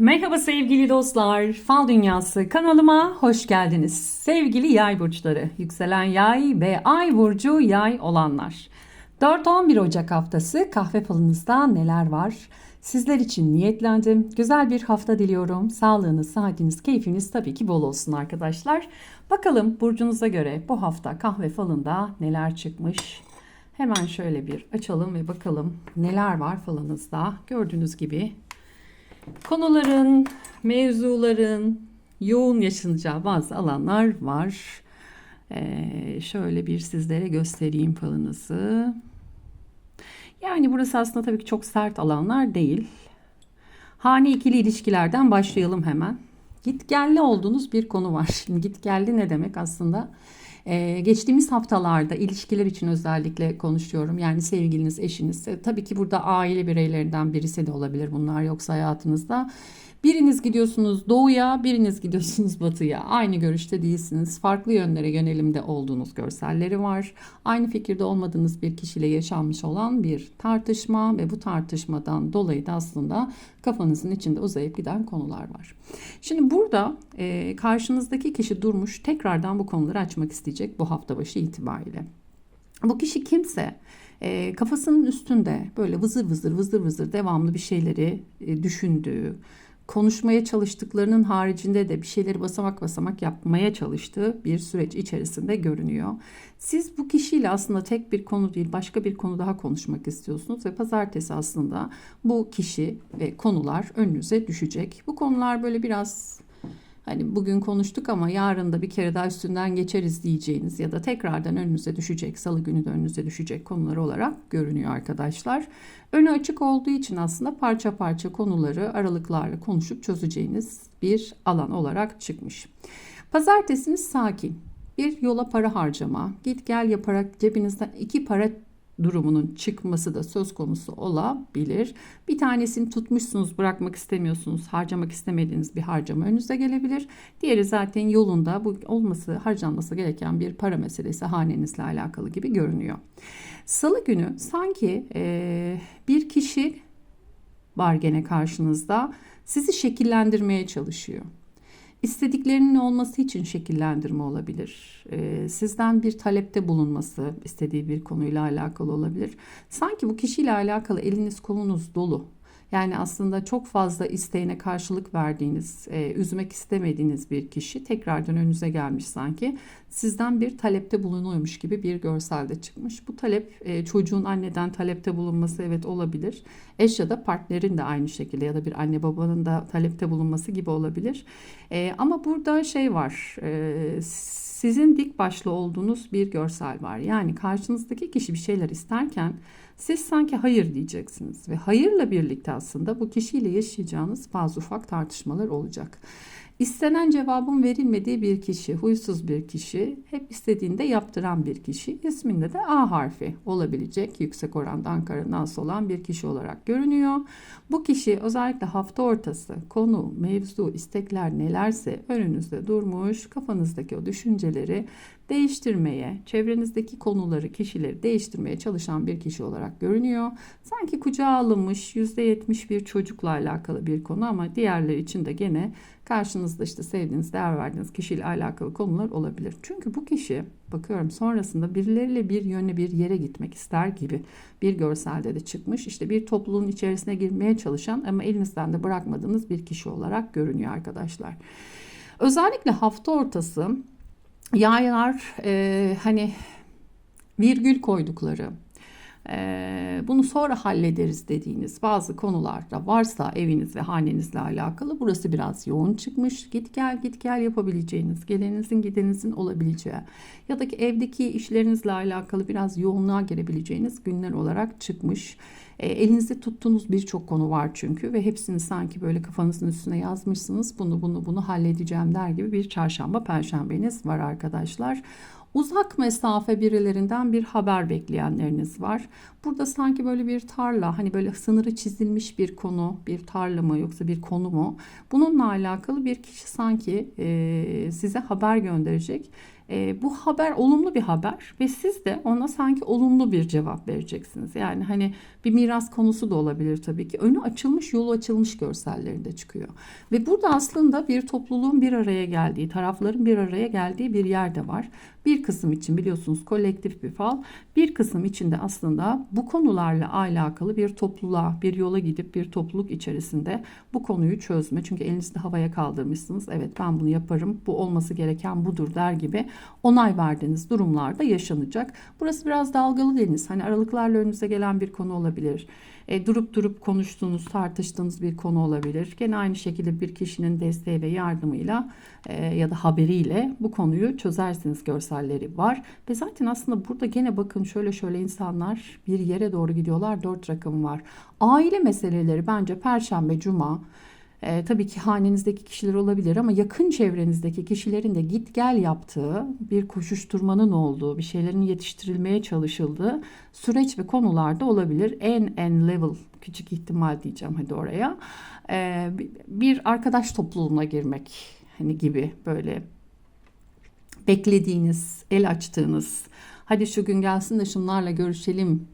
Merhaba sevgili dostlar. Fal Dünyası kanalıma hoş geldiniz. Sevgili yay burçları, yükselen yay ve ay burcu yay olanlar. 4-11 Ocak haftası kahve falınızda neler var? Sizler için niyetlendim. Güzel bir hafta diliyorum. Sağlığınız, saatiniz, keyfiniz tabii ki bol olsun arkadaşlar. Bakalım burcunuza göre bu hafta kahve falında neler çıkmış? Hemen şöyle bir açalım ve bakalım neler var falınızda. Gördüğünüz gibi konuların, mevzuların yoğun yaşanacağı bazı alanlar var. Ee, şöyle bir sizlere göstereyim falınızı. Yani burası aslında tabii ki çok sert alanlar değil. Hane ikili ilişkilerden başlayalım hemen. Git gelli olduğunuz bir konu var. Şimdi git geldi ne demek aslında? Ee, geçtiğimiz haftalarda ilişkiler için özellikle konuşuyorum. Yani sevgiliniz, eşiniz. E, tabii ki burada aile bireylerinden birisi de olabilir bunlar yoksa hayatınızda. Biriniz gidiyorsunuz doğuya, biriniz gidiyorsunuz batıya. Aynı görüşte değilsiniz. Farklı yönlere yönelimde olduğunuz görselleri var. Aynı fikirde olmadığınız bir kişiyle yaşanmış olan bir tartışma ve bu tartışmadan dolayı da aslında kafanızın içinde uzayıp giden konular var. Şimdi burada e, karşınızdaki kişi durmuş tekrardan bu konuları açmak isteyecek bu hafta başı itibariyle. Bu kişi kimse e, kafasının üstünde böyle vızır vızır vızır vızır devamlı bir şeyleri e, düşündüğü, konuşmaya çalıştıklarının haricinde de bir şeyleri basamak basamak yapmaya çalıştığı bir süreç içerisinde görünüyor. Siz bu kişiyle aslında tek bir konu değil başka bir konu daha konuşmak istiyorsunuz ve pazartesi aslında bu kişi ve konular önünüze düşecek. Bu konular böyle biraz hani bugün konuştuk ama yarın da bir kere daha üstünden geçeriz diyeceğiniz ya da tekrardan önünüze düşecek, salı günü de önünüze düşecek konular olarak görünüyor arkadaşlar. Önü açık olduğu için aslında parça parça konuları aralıklarla konuşup çözeceğiniz bir alan olarak çıkmış. Pazartesiniz sakin. Bir yola para harcama, git gel yaparak cebinizden iki para durumunun çıkması da söz konusu olabilir. Bir tanesini tutmuşsunuz, bırakmak istemiyorsunuz, harcamak istemediğiniz bir harcama önünüze gelebilir. Diğeri zaten yolunda bu olması, harcanması gereken bir para meselesi hanenizle alakalı gibi görünüyor. Salı günü sanki e, bir kişi var gene karşınızda sizi şekillendirmeye çalışıyor. İstediklerinin olması için şekillendirme olabilir. Ee, sizden bir talepte bulunması istediği bir konuyla alakalı olabilir. Sanki bu kişiyle alakalı eliniz kolunuz dolu. Yani aslında çok fazla isteğine karşılık verdiğiniz, e, üzmek istemediğiniz bir kişi tekrardan önünüze gelmiş sanki. Sizden bir talepte bulunuyormuş gibi bir görselde çıkmış. Bu talep e, çocuğun anneden talepte bulunması evet olabilir. Eş ya da partnerin de aynı şekilde ya da bir anne babanın da talepte bulunması gibi olabilir. E, ama burada şey var. E, sizin dik başlı olduğunuz bir görsel var. Yani karşınızdaki kişi bir şeyler isterken siz sanki hayır diyeceksiniz ve hayırla birlikte aslında bu kişiyle yaşayacağınız bazı ufak tartışmalar olacak. İstenen cevabın verilmediği bir kişi, huysuz bir kişi, hep istediğinde yaptıran bir kişi, isminde de A harfi olabilecek yüksek oranda Ankara Nas olan bir kişi olarak görünüyor. Bu kişi özellikle hafta ortası konu, mevzu, istekler nelerse önünüzde durmuş, kafanızdaki o düşünceleri değiştirmeye, çevrenizdeki konuları, kişileri değiştirmeye çalışan bir kişi olarak görünüyor. Sanki kucağa alınmış %70 bir çocukla alakalı bir konu ama diğerleri için de gene karşınızda işte sevdiğiniz, değer verdiğiniz kişiyle alakalı konular olabilir. Çünkü bu kişi bakıyorum sonrasında birileriyle bir yöne bir yere gitmek ister gibi bir görselde de çıkmış. İşte bir topluluğun içerisine girmeye çalışan ama elinizden de bırakmadığınız bir kişi olarak görünüyor arkadaşlar. Özellikle hafta ortası yaylar e, hani virgül koydukları, e, bunu sonra hallederiz dediğiniz bazı konularda varsa eviniz ve hanenizle alakalı burası biraz yoğun çıkmış. Git gel git gel yapabileceğiniz, gelenizin gidenizin olabileceği ya da ki evdeki işlerinizle alakalı biraz yoğunluğa girebileceğiniz günler olarak çıkmış. E, elinizde tuttuğunuz birçok konu var çünkü ve hepsini sanki böyle kafanızın üstüne yazmışsınız. Bunu bunu bunu halledeceğim der gibi bir çarşamba perşembeniz var arkadaşlar. Uzak mesafe birilerinden bir haber bekleyenleriniz var. Burada sanki böyle bir tarla, hani böyle sınırı çizilmiş bir konu, bir tarla mı yoksa bir konu mu? Bununla alakalı bir kişi sanki e, size haber gönderecek E, bu haber olumlu bir haber ve siz de ona sanki olumlu bir cevap vereceksiniz. Yani hani bir miras konusu da olabilir tabii ki. Önü açılmış, yolu açılmış görsellerinde çıkıyor. Ve burada aslında bir topluluğun bir araya geldiği, tarafların bir araya geldiği bir yer de var. Bir kısım için biliyorsunuz kolektif bir fal, bir kısım için de aslında bu konularla alakalı bir topluluğa, bir yola gidip bir topluluk içerisinde bu konuyu çözme. Çünkü elinizde havaya kaldırmışsınız. Evet ben bunu yaparım, bu olması gereken budur der gibi onay verdiğiniz durumlarda yaşanacak. Burası biraz dalgalı deniz. Hani aralıklarla önünüze gelen bir konu olabilir. E, durup durup konuştuğunuz, tartıştığınız bir konu olabilir. Gene aynı şekilde bir kişinin desteği ve yardımıyla e, ya da haberiyle bu konuyu çözersiniz görselleri var. Ve zaten aslında burada gene bakın şöyle şöyle insanlar bir yere doğru gidiyorlar. Dört rakım var. Aile meseleleri bence Perşembe, Cuma e, tabii ki hanenizdeki kişiler olabilir ama yakın çevrenizdeki kişilerin de git gel yaptığı bir koşuşturmanın olduğu, bir şeylerin yetiştirilmeye çalışıldığı süreç ve konularda olabilir. En en level küçük ihtimal diyeceğim hadi oraya. E, bir arkadaş topluluğuna girmek hani gibi böyle beklediğiniz, el açtığınız, hadi şu gün gelsin de şunlarla görüşelim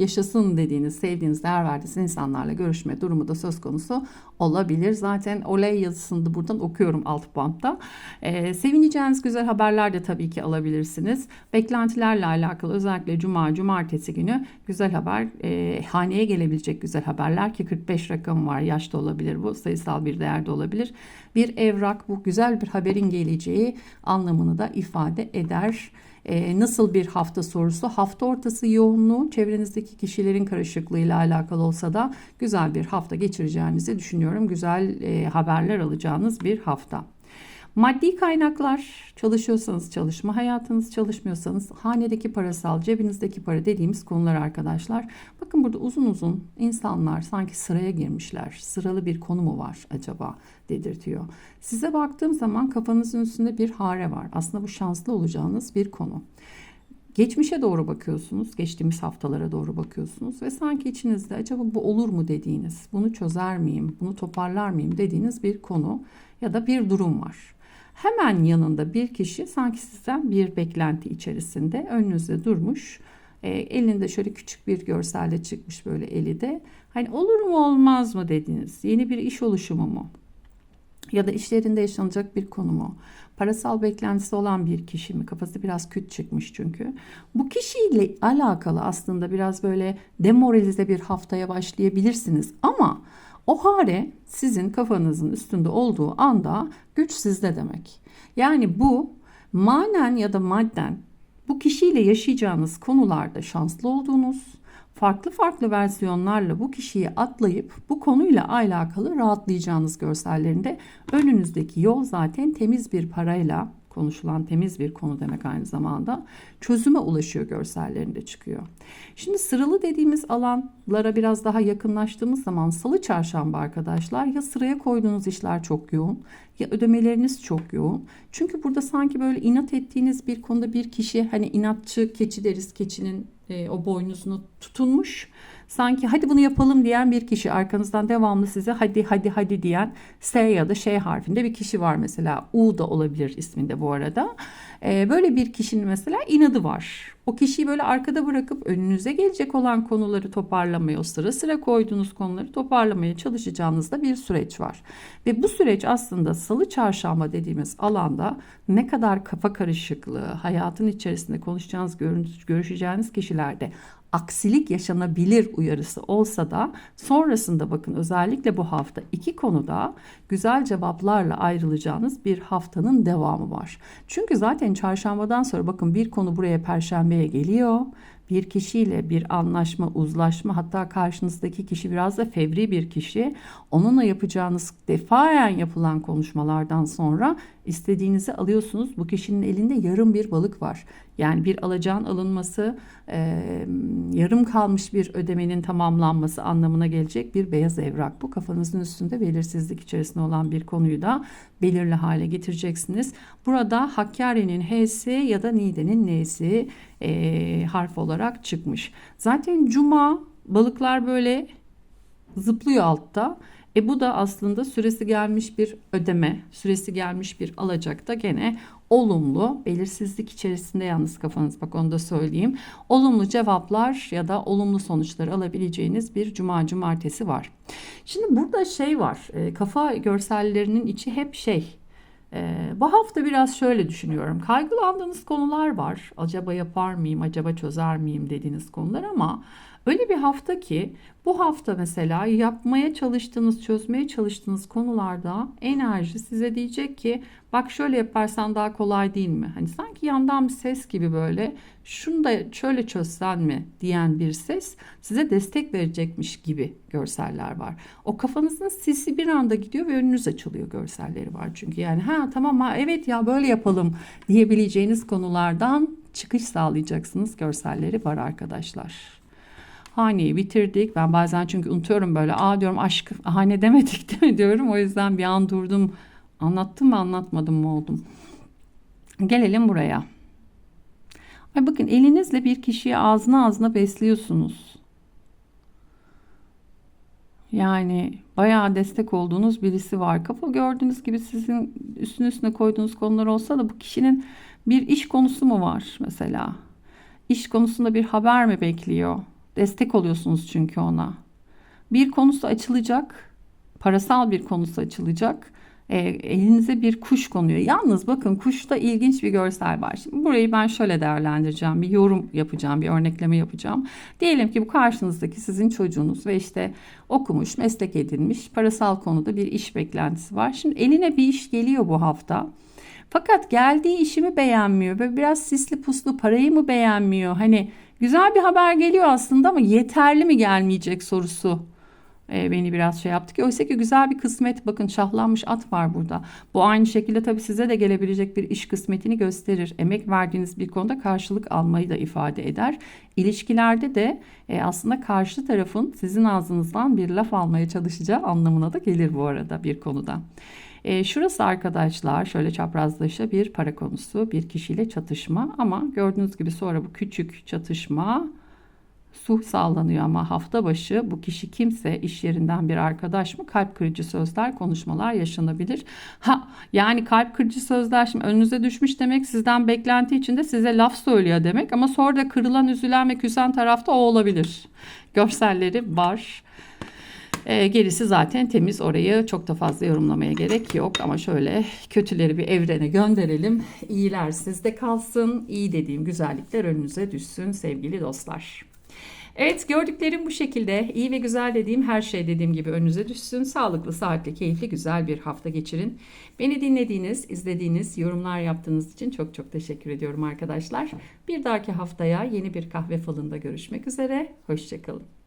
yaşasın dediğiniz, sevdiğiniz, değer verdiğiniz insanlarla görüşme durumu da söz konusu olabilir. Zaten olay yazısını da buradan okuyorum alt bantta. Ee, sevineceğiniz güzel haberler de tabii ki alabilirsiniz. Beklentilerle alakalı özellikle cuma, cumartesi günü güzel haber, e, haneye gelebilecek güzel haberler ki 45 rakam var. Yaşta olabilir bu, sayısal bir değerde olabilir. Bir evrak bu güzel bir haberin geleceği anlamını da ifade eder. E, nasıl bir hafta sorusu? Hafta ortası yoğunluğu çevrenizdeki kişilerin karışıklığıyla alakalı olsa da güzel bir hafta geçireceğinizi düşünüyorum. Güzel e, haberler alacağınız bir hafta. Maddi kaynaklar çalışıyorsanız çalışma hayatınız çalışmıyorsanız hanedeki parasal cebinizdeki para dediğimiz konular arkadaşlar. Bakın burada uzun uzun insanlar sanki sıraya girmişler. Sıralı bir konu mu var acaba dedirtiyor. Size baktığım zaman kafanızın üstünde bir hare var. Aslında bu şanslı olacağınız bir konu. Geçmişe doğru bakıyorsunuz, geçtiğimiz haftalara doğru bakıyorsunuz ve sanki içinizde acaba bu olur mu dediğiniz, bunu çözer miyim, bunu toparlar mıyım dediğiniz bir konu ya da bir durum var. Hemen yanında bir kişi sanki sizden bir beklenti içerisinde önünüzde durmuş. E, elinde şöyle küçük bir görselde çıkmış böyle eli de. Hani olur mu olmaz mı dediniz. Yeni bir iş oluşumu mu? Ya da işlerinde yaşanacak bir konu mu? Parasal beklentisi olan bir kişi mi? Kafası biraz küt çıkmış çünkü. Bu kişiyle alakalı aslında biraz böyle demoralize bir haftaya başlayabilirsiniz. Ama o hare sizin kafanızın üstünde olduğu anda güç sizde demek. Yani bu manen ya da madden bu kişiyle yaşayacağınız konularda şanslı olduğunuz, farklı farklı versiyonlarla bu kişiyi atlayıp bu konuyla alakalı rahatlayacağınız görsellerinde önünüzdeki yol zaten temiz bir parayla konuşulan temiz bir konu demek aynı zamanda çözüme ulaşıyor görsellerinde çıkıyor. Şimdi sıralı dediğimiz alanlara biraz daha yakınlaştığımız zaman salı çarşamba arkadaşlar ya sıraya koyduğunuz işler çok yoğun ya ödemeleriniz çok yoğun. Çünkü burada sanki böyle inat ettiğiniz bir konuda bir kişi hani inatçı keçi deriz keçinin e, o boynuzunu tutunmuş. Sanki hadi bunu yapalım diyen bir kişi arkanızdan devamlı size hadi hadi hadi diyen S ya da Ş harfinde bir kişi var mesela. U da olabilir isminde bu arada. E, böyle bir kişinin mesela inadı var. O kişiyi böyle arkada bırakıp önünüze gelecek olan konuları toparlamaya, sıra sıra koyduğunuz konuları toparlamaya çalışacağınızda bir süreç var. Ve bu süreç aslında salı çarşamba dediğimiz alanda ne kadar kafa karışıklığı, hayatın içerisinde konuşacağınız, görüşeceğiniz kişilerde aksilik yaşanabilir uyarısı olsa da sonrasında bakın özellikle bu hafta iki konuda güzel cevaplarla ayrılacağınız bir haftanın devamı var. Çünkü zaten çarşambadan sonra bakın bir konu buraya perşembeye geliyor bir kişiyle bir anlaşma, uzlaşma hatta karşınızdaki kişi biraz da fevri bir kişi. Onunla yapacağınız defayen yapılan konuşmalardan sonra istediğinizi alıyorsunuz. Bu kişinin elinde yarım bir balık var. Yani bir alacağın alınması, e, yarım kalmış bir ödemenin tamamlanması anlamına gelecek bir beyaz evrak. Bu kafanızın üstünde belirsizlik içerisinde olan bir konuyu da belirli hale getireceksiniz. Burada Hakkari'nin H'si ya da Nide'nin N'si e, harf olarak çıkmış. Zaten Cuma balıklar böyle zıplıyor altta. E bu da aslında süresi gelmiş bir ödeme, süresi gelmiş bir alacak da gene olumlu, belirsizlik içerisinde yalnız kafanız bak onu da söyleyeyim. Olumlu cevaplar ya da olumlu sonuçları alabileceğiniz bir cuma cumartesi var. Şimdi burada şey var, e, kafa görsellerinin içi hep şey, ee, bu hafta biraz şöyle düşünüyorum. Kaygılandığınız konular var. Acaba yapar mıyım, acaba çözer miyim dediğiniz konular ama öyle bir hafta ki bu hafta mesela yapmaya çalıştığınız, çözmeye çalıştığınız konularda enerji size diyecek ki bak şöyle yaparsan daha kolay değil mi? Hani sanki yandan bir ses gibi böyle şunu da şöyle çözsen mi diyen bir ses size destek verecekmiş gibi görseller var. O kafanızın sisi bir anda gidiyor ve önünüz açılıyor görselleri var. Çünkü yani ha tamam ha evet ya böyle yapalım diyebileceğiniz konulardan çıkış sağlayacaksınız görselleri var arkadaşlar. Haneyi bitirdik. Ben bazen çünkü unutuyorum böyle. Aa diyorum aşk hane demedik değil mi diyorum. O yüzden bir an durdum. Anlattım mı anlatmadım mı oldum. Gelelim buraya. Ay bakın elinizle bir kişiyi ağzına ağzına besliyorsunuz. Yani bayağı destek olduğunuz birisi var. Kafa gördüğünüz gibi sizin üstüne üstüne koyduğunuz konular olsa da bu kişinin bir iş konusu mu var mesela? İş konusunda bir haber mi bekliyor? Destek oluyorsunuz çünkü ona. Bir konusu açılacak. Parasal bir konusu açılacak. E, elinize bir kuş konuyor. Yalnız bakın kuşta ilginç bir görsel var. Şimdi burayı ben şöyle değerlendireceğim. Bir yorum yapacağım, bir örnekleme yapacağım. Diyelim ki bu karşınızdaki sizin çocuğunuz ve işte okumuş, meslek edinmiş, parasal konuda bir iş beklentisi var. Şimdi eline bir iş geliyor bu hafta. Fakat geldiği işimi beğenmiyor. Böyle biraz sisli puslu parayı mı beğenmiyor? Hani güzel bir haber geliyor aslında ama yeterli mi gelmeyecek sorusu e, beni biraz şey yaptı ki. Oysa ki güzel bir kısmet bakın şahlanmış at var burada. Bu aynı şekilde tabii size de gelebilecek bir iş kısmetini gösterir. Emek verdiğiniz bir konuda karşılık almayı da ifade eder. İlişkilerde de e, aslında karşı tarafın sizin ağzınızdan bir laf almaya çalışacağı anlamına da gelir bu arada bir konuda. E, şurası arkadaşlar şöyle çaprazlaşa bir para konusu bir kişiyle çatışma ama gördüğünüz gibi sonra bu küçük çatışma sulh sağlanıyor ama hafta başı bu kişi kimse iş yerinden bir arkadaş mı kalp kırıcı sözler konuşmalar yaşanabilir. Ha yani kalp kırıcı sözler şimdi önünüze düşmüş demek sizden beklenti içinde size laf söylüyor demek ama sonra da kırılan üzülen ve küsen tarafta o olabilir. Görselleri var. E, gerisi zaten temiz orayı çok da fazla yorumlamaya gerek yok ama şöyle kötüleri bir evrene gönderelim. İyiler sizde kalsın. İyi dediğim güzellikler önünüze düşsün sevgili dostlar. Evet gördüklerim bu şekilde. İyi ve güzel dediğim her şey dediğim gibi önünüze düşsün. Sağlıklı, saatli, keyifli, güzel bir hafta geçirin. Beni dinlediğiniz, izlediğiniz, yorumlar yaptığınız için çok çok teşekkür ediyorum arkadaşlar. Bir dahaki haftaya yeni bir kahve falında görüşmek üzere. Hoşçakalın.